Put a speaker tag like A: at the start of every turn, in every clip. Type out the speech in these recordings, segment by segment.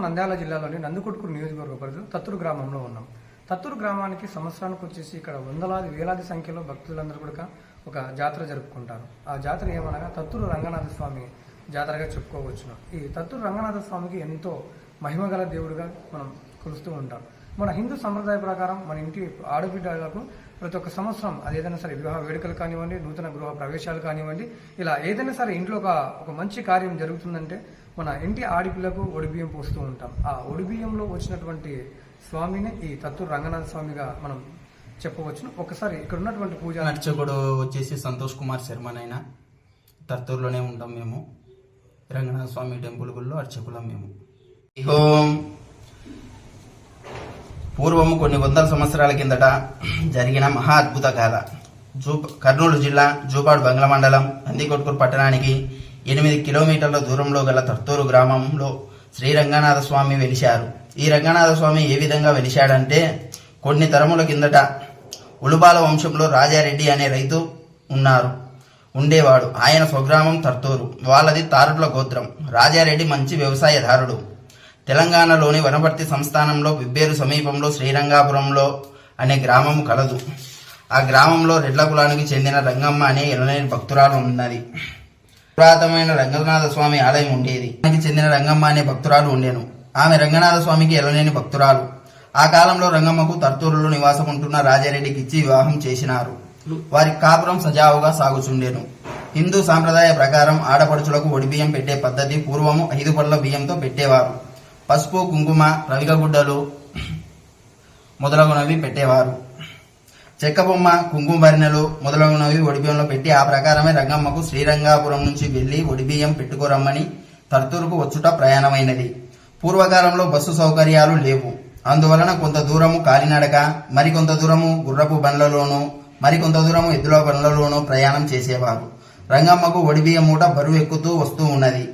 A: నంద్యాల జిల్లాలోని నందుకొట్కూరు నియోజకవర్గ పరిధిలో తత్తూరు గ్రామంలో ఉన్నాం. తత్తూరు గ్రామానికి సంవత్సరానికి వచ్చేసి ఇక్కడ వందలాది వేలాది సంఖ్యలో భక్తులందరూ కూడా ఒక జాతర జరుపుకుంటారు. ఆ జాతర ఏమనగా తత్తూరు రంగనాథ స్వామి జాతరగా చెప్పుకోవచ్చును. ఈ తత్తూరు రంగనాథ స్వామికి ఎంతో మహిమగల దేవుడిగా మనం కొలుస్తూ ఉంటాం. మన హిందూ సంప్రదాయ ప్రకారం మన ఇంటి ఆడబిడ్డలకు ప్రతి ఒక్క సంవత్సరం అది ఏదైనా సరే వివాహ వేడుకలు కానివ్వండి నూతన గృహ ప్రవేశాలు కానివ్వండి ఇలా ఏదైనా సరే ఇంట్లో ఒక ఒక మంచి కార్యం జరుగుతుందంటే మన ఇంటి ఆడిపిల్లకు ఒడిబియ్యం పోస్తూ ఉంటాం. ఆ ఒడిబియ్యంలో వచ్చినటువంటి స్వామిని ఈ తత్తూరు రంగనాథ స్వామిగా మనం చెప్పవచ్చును. ఒకసారి ఇక్కడ ఉన్నటువంటి పూజ
B: అర్చకుడు వచ్చేసి సంతోష్ కుమార్ శర్మనైన తర్తూరులోనే ఉంటాం మేము. రంగనాథ స్వామి టెంపుల్ గుళ్ళో అర్చకులం మేము. ఓం పూర్వము కొన్ని వందల సంవత్సరాల కిందట జరిగిన మహా అద్భుత గాథ జూ కర్నూలు జిల్లా జూపాడు బంగ్ల మండలం నందికొట్కూరు పట్టణానికి ఎనిమిది కిలోమీటర్ల దూరంలో గల తర్తూరు గ్రామంలో శ్రీ రంగనాథ స్వామి వెలిశారు. ఈ రంగనాథ స్వామి ఏ విధంగా వెలిశాడంటే కొన్ని తరముల కిందట ఉలుబాల వంశంలో రాజారెడ్డి అనే రైతు ఉన్నారు. ఉండేవాడు. ఆయన స్వగ్రామం తర్తూరు వాళ్ళది తారుట్ల గోత్రం. రాజారెడ్డి మంచి వ్యవసాయదారుడు తెలంగాణలోని వనపర్తి సంస్థానంలో బిబ్బేరు సమీపంలో శ్రీరంగాపురంలో అనే గ్రామం కలదు. ఆ గ్రామంలో రెడ్ల కులానికి చెందిన రంగమ్మ అనే ఎనలేని భక్తురాలు ఉన్నది. పురాతనమైన రంగనాథ స్వామి ఆలయం ఉండేది. దానికి చెందిన రంగమ్మ అనే భక్తురాలు ఉండేను. ఆమె రంగనాథ స్వామికి ఎలలేని భక్తురాలు. ఆ కాలంలో రంగమ్మకు తర్తూరులో నివాసం ఉంటున్న రాజారెడ్డికి ఇచ్చి వివాహం చేసినారు. వారి కాపురం సజావుగా సాగుచుండెను. హిందూ సాంప్రదాయ ప్రకారం ఆడపడుచులకు ఒడిబియ్యం పెట్టే పద్ధతి పూర్వము ఐదు పళ్ళ బియ్యంతో పెట్టేవారు. పసుపు కుంకుమ రవికగుడ్డలు మొదలగునవి పెట్టేవారు. చెక్క బొమ్మ కుంకుమ భరిణలు మొదలగునవి ఒడిబియ్యంలో పెట్టి ఆ ప్రకారమే రంగమ్మకు శ్రీరంగాపురం నుంచి వెళ్ళి ఒడిబియ్యం పెట్టుకోరమ్మని తర్తూరుకు వచ్చుట ప్రయాణమైనది. పూర్వకాలంలో బస్సు సౌకర్యాలు లేవు. అందువలన కొంత దూరము కాలినడక మరికొంత దూరము గుర్రపు బండ్లలోనూ మరికొంత దూరము ఎద్దుల బండ్లలోనూ ప్రయాణం చేసేవారు. రంగమ్మకు ఒడిబియ్య మూట బరువు ఎక్కుతూ వస్తూ ఉన్నది.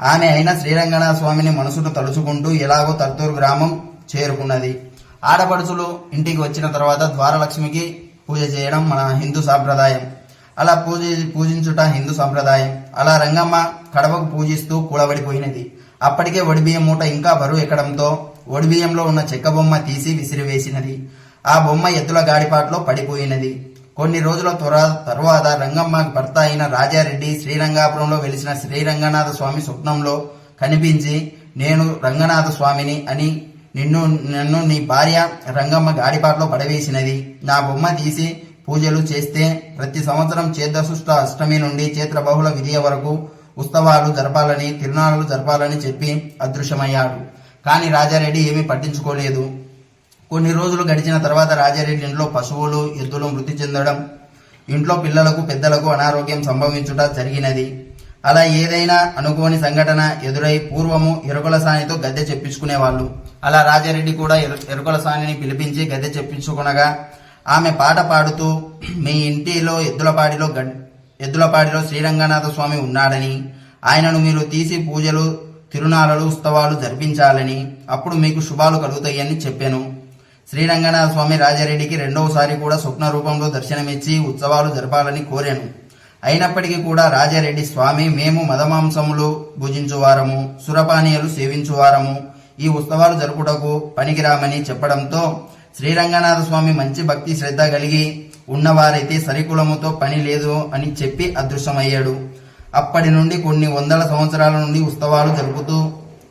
B: ఆమె అయిన శ్రీరంగన స్వామిని మనసును తలుచుకుంటూ ఎలాగో తత్తూరు గ్రామం చేరుకున్నది. ఆడపడుచులు ఇంటికి వచ్చిన తర్వాత ద్వారలక్ష్మికి పూజ చేయడం మన హిందూ సాంప్రదాయం. అలా పూజ పూజించుట హిందూ సాంప్రదాయం. అలా రంగమ్మ కడపకు పూజిస్తూ కూడబడిపోయినది అప్పటికే ఒడిబియ్యం మూట ఇంకా బరువు ఎక్కడంతో ఒడిబియ్యంలో ఉన్న చెక్క బొమ్మ తీసి విసిరివేసినది. ఆ బొమ్మ ఎద్దుల గాడిపాట్లో పడిపోయినది. కొన్ని రోజుల త్వర- రంగమ్మ భర్త అయిన రాజారెడ్డి శ్రీరంగాపురంలో వెలిసిన శ్రీరంగనాథ స్వామి స్వప్నంలో కనిపించి నేను రంగనాథ స్వామిని అని నిన్ను నన్ను నీ భార్య రంగమ్మ గాడిపాట్లో పడవేసినది. నా బొమ్మ తీసి పూజలు చేస్తే ప్రతి సంవత్సరం చేతసుష్ట అష్టమి నుండి చేత్ర బహుళ విధియ వరకు ఉత్సవాలు జరపాలని తిరునాళ్ళు జరపాలని చెప్పి అదృశ్యమయ్యాడు. కానీ రాజారెడ్డి ఏమీ పట్టించుకోలేదు. కొన్ని రోజులు గడిచిన తర్వాత రాజారెడ్డి ఇంట్లో పశువులు ఎద్దులు మృతి చెందడం ఇంట్లో పిల్లలకు పెద్దలకు అనారోగ్యం సంభవించుట జరిగినది. అలా ఏదైనా అనుకోని సంఘటన ఎదురై పూర్వము ఎరుకల సానితో గద్దె చెప్పించుకునేవాళ్ళు. అలా రాజారెడ్డి కూడా ఎరుకల సానిని పిలిపించి గద్దె చెప్పించుకునగా ఆమె పాట పాడుతూ మీ ఇంటిలో ఎద్దులపాడిలో ఎద్దులపాడిలో శ్రీరంగనాథ స్వామి ఉన్నాడని ఆయనను మీరు తీసి పూజలు తిరునాళలు ఉత్సవాలు జరిపించాలని అప్పుడు మీకు శుభాలు కలుగుతాయని చెప్పాను. శ్రీరంగనాథ స్వామి రాజారెడ్డికి రెండవసారి కూడా స్వప్న రూపంలో దర్శనమిచ్చి ఉత్సవాలు జరపాలని కోరాను. అయినప్పటికీ కూడా రాజారెడ్డి స్వామి మేము మదమాంసములు భుజించువారము సురపానీయాలు సేవించువారము. ఈ ఉత్సవాలు జరుపుటకు పనికిరామని చెప్పడంతో శ్రీరంగనాథ స్వామి మంచి భక్తి శ్రద్ధ కలిగి ఉన్నవారైతే సరికులముతో పని లేదు అని చెప్పి అదృశ్యమయ్యాడు. అప్పటి నుండి కొన్ని వందల సంవత్సరాల నుండి ఉత్సవాలు జరుపుతూ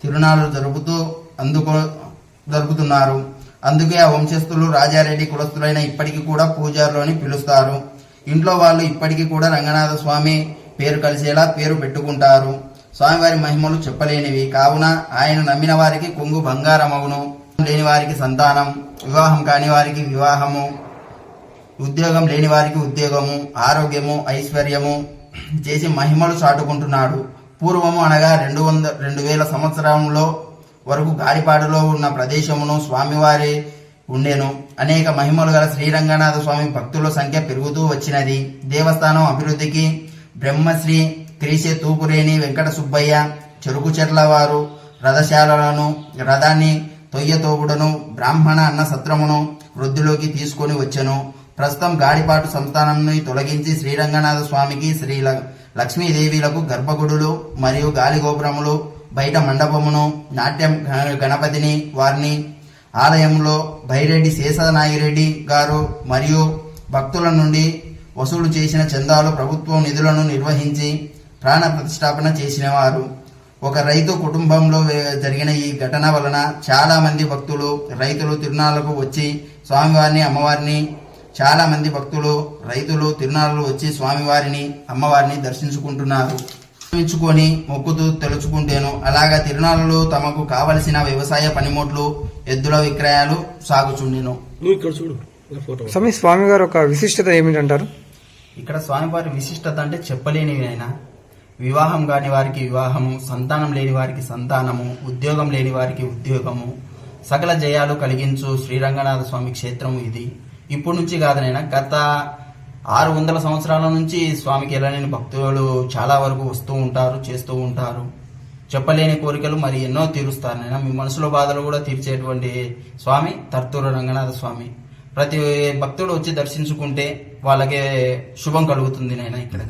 B: తిరునాళ్ళు జరుపుతూ అందుకో జరుపుతున్నారు. అందుకే ఆ వంశస్థులు రాజారెడ్డి కులస్తులైన ఇప్పటికీ కూడా పూజారులు అని పిలుస్తారు. ఇంట్లో వాళ్ళు ఇప్పటికీ కూడా రంగనాథ స్వామి పేరు కలిసేలా పేరు పెట్టుకుంటారు. స్వామివారి మహిమలు చెప్పలేనివి. కావున ఆయన నమ్మిన వారికి కొంగు బంగారమగును. లేని వారికి సంతానం. వివాహం కాని వారికి వివాహము. ఉద్యోగం లేని వారికి ఉద్యోగము. ఆరోగ్యము ఐశ్వర్యము చేసి మహిమలు చాటుకుంటున్నాడు. పూర్వము అనగా రెండు వంద రెండు వేల సంవత్సరంలో వరకు గాడిపాడులో ఉన్న ప్రదేశమును స్వామివారి ఉండెను. అనేక మహిమలు గల శ్రీరంగనాథ స్వామి భక్తుల సంఖ్య పెరుగుతూ వచ్చినది. దేవస్థానం అభివృద్ధికి బ్రహ్మశ్రీ క్రీసే తూపురేణి వెంకట సుబ్బయ్య చెరుకు చెట్ల వారు రథశాలలను రథాన్ని తొయ్యతోపుడును బ్రాహ్మణ అన్న సత్రమును వృద్ధిలోకి తీసుకొని వచ్చెను. ప్రస్తుతం గాడిపాటు సంస్థానాన్ని తొలగించి శ్రీరంగనాథ స్వామికి శ్రీ ల- లక్ష్మీదేవిలకు గర్భగుడులు మరియు గాలిగోపురములు బయట మండపమును నాట్యం గ- గణపతిని వారిని ఆలయంలో బైరెడ్డి శేషనాగిరెడ్డి గారు మరియు భక్తుల నుండి వసూలు చేసిన చందాలు ప్రభుత్వం నిధులను నిర్వహించి ప్రాణ ప్రతిష్టాపన చేసినవారు. ఒక రైతు కుటుంబంలో జరిగిన ఈ ఘటన వలన చాలామంది భక్తులు రైతులు తిరునాళ్ళకు వచ్చి స్వామివారిని అమ్మవారిని చాలామంది భక్తులు రైతులు తిరునాళ్ళు వచ్చి స్వామివారిని అమ్మవారిని దర్శించుకుంటున్నారు. దర్శించుకొని మొక్కుతూ తెలుసుకుంటేను. అలాగా తిరునాళ్ళలో తమకు కావలసిన వ్యవసాయ పనిముట్లు ఎద్దుల విక్రయాలు సాగుచుండెను.
C: నువ్వు ఇక్కడ చూడు నా ఫోటో.
A: స్వామి స్వామి గారు ఒక విశిష్టత ఏమిటంటారు?
B: ఇక్కడ స్వామివారి విశిష్టత అంటే చెప్పలేనివైనా వివాహం కాని వారికి వివాహము సంతానం లేని వారికి సంతానము ఉద్యోగం లేని వారికి ఉద్యోగము సకల జయాలు కలిగించు శ్రీరంగనాథ స్వామి క్షేత్రం ఇది. ఇప్పుడు నుంచి కాదనైనా గత ఆరు వందల సంవత్సరాల నుంచి స్వామికి వెళ్ళలేని భక్తులు చాలా వరకు వస్తూ ఉంటారు చేస్తూ ఉంటారు. చెప్పలేని కోరికలు మరి ఎన్నో తీరుస్తారు నైనా మీ మనసులో బాధలు కూడా తీర్చేటువంటి స్వామి తర్తూరు రంగనాథ స్వామి. ప్రతి భక్తుడు వచ్చి దర్శించుకుంటే వాళ్ళకే శుభం కలుగుతుంది నైనా ఇక్కడ.